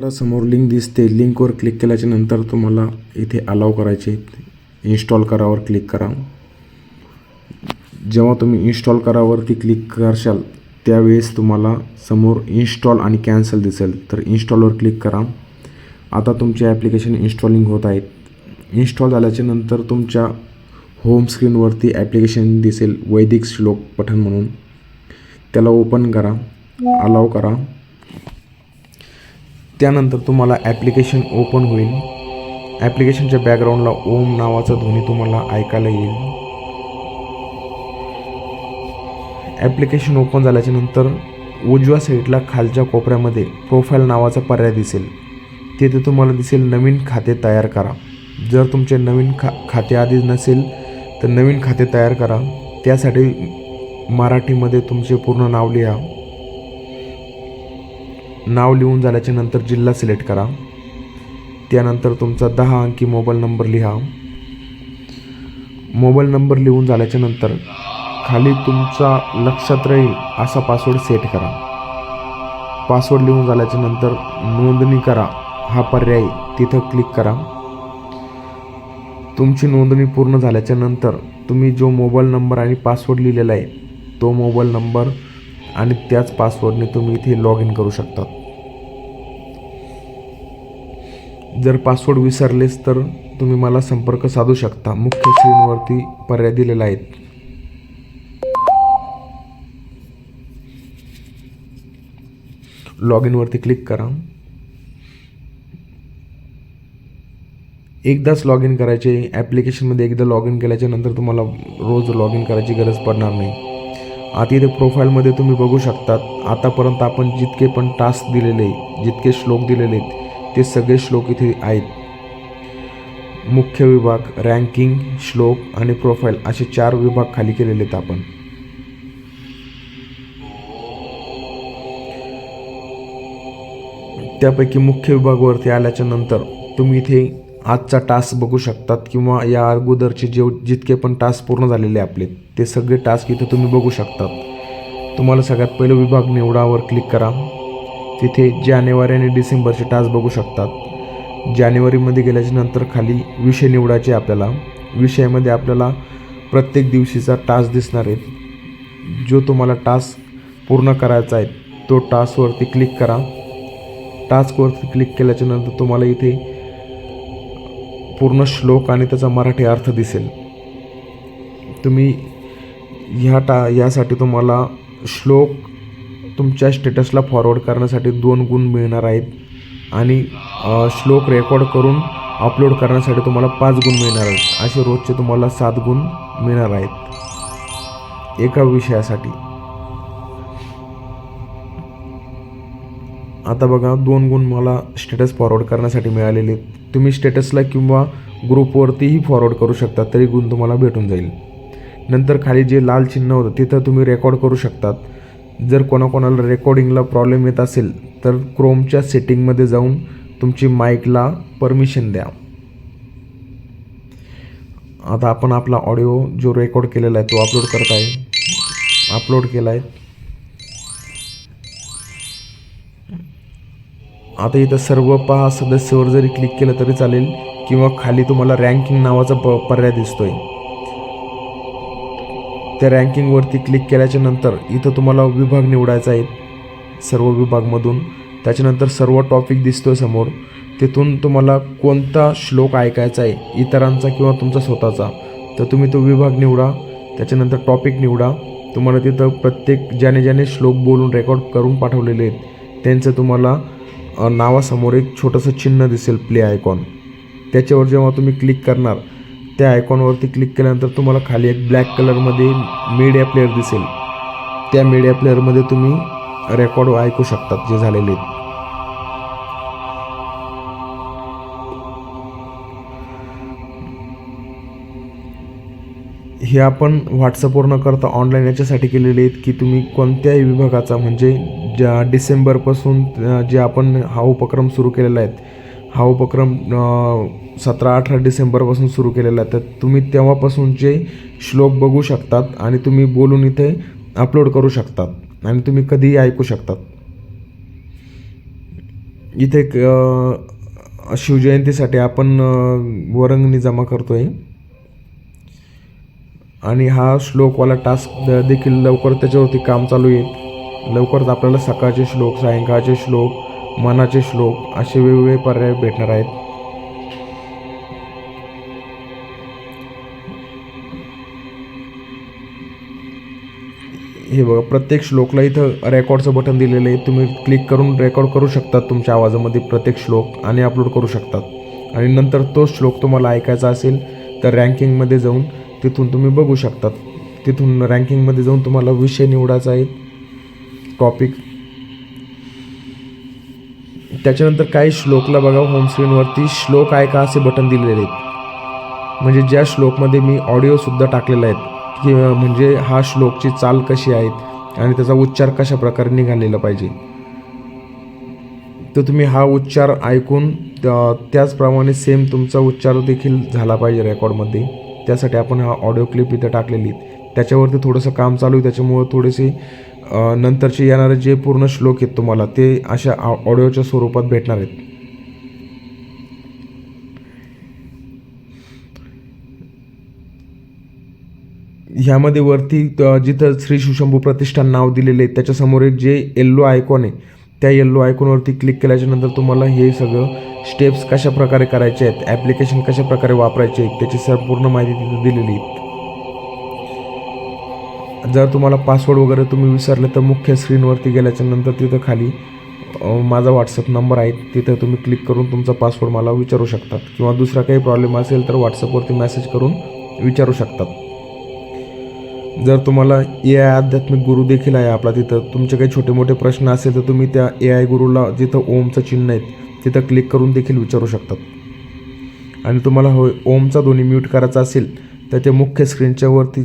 मला समोर लिंक दिसते. लिंकवर क्लिक केल्याच्यानंतर तुम्हाला इथे अलाव करायचे इन्स्टॉल करावर क्लिक करा. जेव्हा तुम्ही इन्स्टॉल करावरती क्लिक करशाल त्यावेळेस तुम्हाला समोर इन्स्टॉल आणि कॅन्सल दिसेल. तर इन्स्टॉलवर क्लिक करा. आता तुमचे ॲप्लिकेशन इन्स्टॉलिंग होत आहेत. इन्स्टॉल झाल्याच्यानंतर तुमच्या होम स्क्रीनवरती ॲप्लिकेशन दिसेल. वैदिक श्लोक पठण म्हणून. त्याला ओपन करा. अलाव करा. त्यानंतर तुम्हाला ॲप्लिकेशन ओपन होईल. ॲप्लिकेशनच्या बॅकग्राऊंडला ओम नावाचा ध्वनी तुम्हाला ऐकायला येईल. ॲप्लिकेशन ओपन झाल्याच्यानंतर उजव्या साईडला खालच्या कोपऱ्यामध्ये प्रोफाईल नावाचा पर्याय दिसेल. तिथे तुम्हाला दिसेल नवीन खाते तयार करा. जर तुमचे नवीन खा खाते आधीच नसेल तर नवीन खाते तयार करा. त्यासाठी मराठीमध्ये तुमचे पूर्ण नाव लिहा. नाव लिहून झाल्याच्यानंतर जिल्हा सिलेक्ट करा. त्यानंतर तुमचा दहा अंकी मोबाईल नंबर लिहा. मोबाईल नंबर लिहून झाल्याच्यानंतर खाली तुमचा लक्षात राहील असा पासवर्ड सेट करा. पासवर्ड लिहून झाल्याच्यानंतर नोंदणी करा. हा पर्याय तिथं क्लिक करा. तुमची नोंदणी पूर्ण झाल्याच्यानंतर तुम्ही जो मोबाईल नंबर आणि पासवर्ड लिहिलेला आहे तो मोबाईल नंबर आणि त्याच पासवर्डने तुम्ही इथे लॉग इन करू शकता. जर पासवर्ड विसरलेच तर तुम्ही मला संपर्क साधू शकता. मुख्य स्क्रीनवरती पर्याय दिलेला आहेत लॉग इनवरती क्लिक करा. एकदाच लॉग इन करायचे ॲप्लिकेशनमध्ये एकदा लॉग इन केल्याच्यानंतर तुम्हाला रोज लॉग इन करायची गरज पडणार नाही. आत इथे प्रोफाईलमध्ये तुम्ही बघू शकतात. आतापर्यंत आपण जितके पण टास्क दिलेले जितके श्लोक दिलेले आहेत ते सगळे श्लोक इथे आहेत. मुख्य विभाग रँकिंग श्लोक आणि प्रोफाईल असे चार विभाग खाली केलेले आहेत आपण. त्यापैकी मुख्य विभागावरती आल्याच्यानंतर तुम्ही इथे आजचा टास्क बघू शकतात किंवा या अगोदरचे जे जितके पण टास्क पूर्ण झालेले आपले ते सगळे टास्क इथे तुम्ही बघू शकतात. तुम्हाला सगळ्यात पहिलं विभाग निवडावर क्लिक करा. तिथे जानेवारी आणि डिसेंबरचे टास्क बघू शकतात. जानेवारीमध्ये गेल्याच्यानंतर खाली विषय निवडायचे आपल्याला. विषयामध्ये आपल्याला प्रत्येक दिवशीचा टास्क दिसणार आहे. जो तुम्हाला टास्क पूर्ण करायचा आहे तो टास्कवरती क्लिक करा. टास्कवरती क्लिक केल्याच्यानंतर तुम्हाला इथे पूर्ण श्लोक आणि त्याचा मराठी अर्थ दिसेल. तुम्ही ह्या टा यासाठी तुम्हाला श्लोक तुमच्या स्टेटसला फॉरवर्ड करण्यासाठी दोन गुण मिळणार आहेत. आणि श्लोक रेकॉर्ड करून अपलोड करण्यासाठी तुम्हाला पाच गुण मिळणार आहेत. असे रोजचे तुम्हाला सात गुण मिळणार आहेत. एका विषयासाठी. आता बघा दोन गुण मला स्टेटस फॉरवर्ड करण्यासाठी मिळालेले आहेत. तुम्ही स्टेटसला किंवा ग्रुपवरतीही फॉरवर्ड करू शकता तरी गुण तुम्हाला भेटून जाईल. नंतर खाली जे लाल चिन्ह होतं तिथं तुम्ही रेकॉर्ड करू शकतात. जर कोणाकोणाला रेकॉर्डिंगला प्रॉब्लेम येत असेल तर क्रोमच्या सेटिंगमध्ये जाऊन तुमची माईकला परमिशन द्या. आता आपण आपला ऑडिओ जो रेकॉर्ड केलेला आहे तो अपलोड करत आहे. अपलोड केला आहे आता इथं सर्व पहा सदस्यवर जरी क्लिक केलं तरी चालेल किंवा खाली तुम्हाला रँकिंग नावाचा प पर्याय दिसतोय. त्या रँकिंगवरती क्लिक केल्याच्यानंतर इथं तुम्हाला विभाग निवडायचा आहे सर्व विभागमधून. त्याच्यानंतर सर्व टॉपिक दिसतोय समोर. तिथून तुम्हाला कोणता श्लोक ऐकायचा आहे इतरांचा किंवा तुमचा स्वतःचा तर तुम्ही तो विभाग निवडा. त्याच्यानंतर टॉपिक निवडा. तुम्हाला तिथं प्रत्येक ज्याने ज्याने श्लोक बोलून रेकॉर्ड करून पाठवलेले आहेत त्यांचं तुम्हाला नावासमोर एक छोटंसं चिन्ह दिसेल प्ले आयकॉन त्याच्यावर जेव्हा तुम्ही क्लिक करणार त्या आयकॉनवरती क्लिक केल्यानंतर तुम्हाला खाली एक ब्लॅक कलरमध्ये मीडिया प्लेअर दिसेल. त्या मीडिया प्लेअरमध्ये तुम्ही रेकॉर्ड ऐकू शकतात जे झालेले आहेत. हे आपण व्हॉट्सअपवर न करता ऑनलाईन याच्यासाठी केलेले आहेत की तुम्ही कोणत्याही विभागाचा म्हणजे ज्या डिसेंबरपासून जे आपण हा उपक्रम सुरू केलेला आहे हा उपक्रम सतरा अठरा डिसेंबरपासून सुरू केलेला आहे तर तुम्ही तेव्हापासूनचे श्लोक बघू शकतात आणि तुम्ही बोलून इथे अपलोड करू शकतात आणि तुम्ही कधीही ऐकू शकतात. इथे शिवजयंतीसाठी आपण वरंगणी जमा करतो आहे आणि हा श्लोकवाला टास्क देखील लवकर त्याच्यावरती काम चालू आहे लवकरच आपल्याला सकाळचे श्लोक सायंकाळचे श्लोक मनाचे श्लोक असे वेगवेगळे पर्याय भेटणार आहेत. हे बघा प्रत्येक श्लोकला इथं रेकॉर्डचं बटन दिलेलं आहे. तुम्ही क्लिक करून रेकॉर्ड करू शकतात तुमच्या आवाजामध्ये प्रत्येक श्लोक आणि अपलोड करू शकतात. आणि नंतर तो श्लोक तुम्हाला ऐकायचा असेल तर रँकिंगमध्ये जाऊन तिथून तुम्ही बघू शकतात. तिथून रँकिंगमध्ये जाऊन तुम्हाला विषय निवडायचा आहे. टॉपिक त्याच्यानंतर काही श्लोकला बघा होमस्क्रीनवरती श्लोक श्लोक ऐका असे बटन दिलेले आहेत. म्हणजे ज्या श्लोकमध्ये मी ऑडिओसुद्धा टाकलेला आहेत की म्हणजे हा श्लोकची चाल कशी आहेत आणि त्याचा उच्चार कशा प्रकारे निघालेला पाहिजे. तर तुम्ही हा उच्चार ऐकून त्याचप्रमाणे सेम तुमचा उच्चार देखील झाला पाहिजे रेकॉर्डमध्ये त्यासाठी आपण हा ऑडिओ क्लिप इथं टाकलेली त्याच्यावरती थोडंसं काम चालू आहे. त्याच्यामुळं थोडेसे नंतरचे येणारे जे पूर्ण श्लोक आहेत तुम्हाला ते अशा ऑडिओच्या स्वरूपात भेटणार आहेत. ह्यामध्ये वरती जिथं श्री शिवशंभू प्रतिष्ठान नाव दिलेले आहे त्याच्यासमोर एक जे येल्लो आयकॉन आहे त्या येल्लो आयकॉनवरती क्लिक केल्याच्यानंतर तुम्हाला हे सगळं स्टेप्स कशा प्रकारे करायचे आहेत ॲप्लिकेशन कशा प्रकारे वापरायचे आहेत त्याची संपूर्ण माहिती तिथे दिलेली आहे जर तुम्हाला पासवर्ड वगैरे तुम्ही विसरले तर मुख्य स्क्रीनवरती गेल्याच्यानंतर तिथं खाली माझा व्हॉट्सअप नंबर आहे तिथं तुम्ही क्लिक करून तुमचा पासवर्ड मला विचारू शकतात. किंवा दुसरा काही प्रॉब्लेम असेल तर व्हॉट्सअपवरती मेसेज करून विचारू शकतात. जर तुम्हाला ए आय आध्यात्मिक गुरु देखील आहे आपला तिथं तुमचे काही छोटे मोठे प्रश्न असेल तर तुम्ही त्या ए आय गुरुला जिथं ओमचं चिन्ह आहे तिथं क्लिक करून देखील विचारू शकतात. आणि तुम्हाला हो ओमचा दोन्ही म्यूट करायचा असेल तर ते मुख्य स्क्रीनच्या वरती